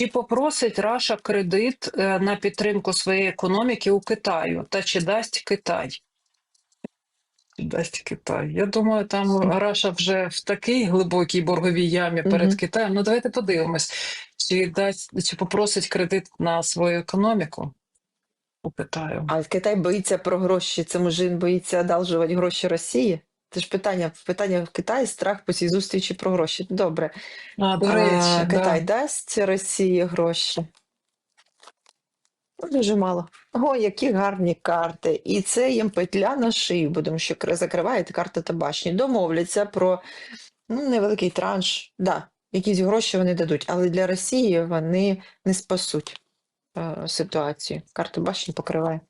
Чи попросить Раша кредит е, на підтримку своєї економіки у Китаю? Та чи дасть Китай? Дасть Китай? Я думаю, там Раша вже в такій глибокій борговій ямі перед Мгм. Китаєм. Ну давайте подивимось, чи дасть чи попросить кредит на свою економіку у Китаю. А Китай боїться про гроші. Це може він боїться одалжувати гроші Росії? Це ж питання, питання в Китаї, страх по цій зустрічі про гроші. Добре. А, до А, речі, Китай да. дасть Росії гроші? Ну, дуже мало. О, які гарні карти. І це їм петля на шию, бо тому що кр- закриваєте карта табачні. Домовляться про ну, невеликий транш. Да, якісь гроші вони дадуть, але для Росії вони не спасуть е, ситуацію. Карта башні покриває.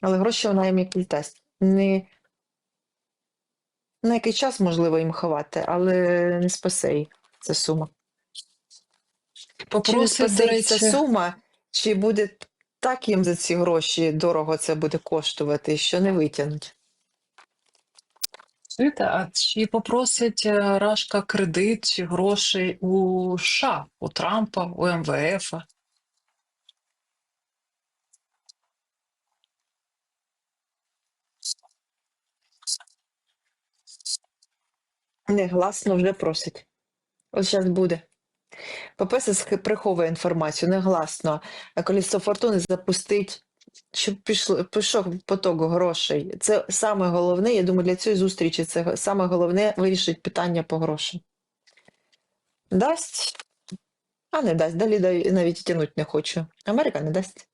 Але гроші вона їм якісь дасть. Не на який час можливо їм ховати, але не спасе їх ця сума. Чи не Попросить, до спасе їх ця сума, чи буде так їм за ці гроші дорого це буде коштувати, що не витягнуть? Чуєте, а чи попросить е, Рашка кредит чи грошей у США, у Трампа, у МВФ? Негласно вже просить. Ось зараз буде. ППС приховує інформацію негласно. А Колесо фортуни запустить, щоб пішло, пішов поток грошей. Це саме головне, я думаю, для цієї зустрічі це саме головне вирішить питання по грошам. Дасть, а не дасть. Далі навіть тянуть не хочу. Америка не дасть.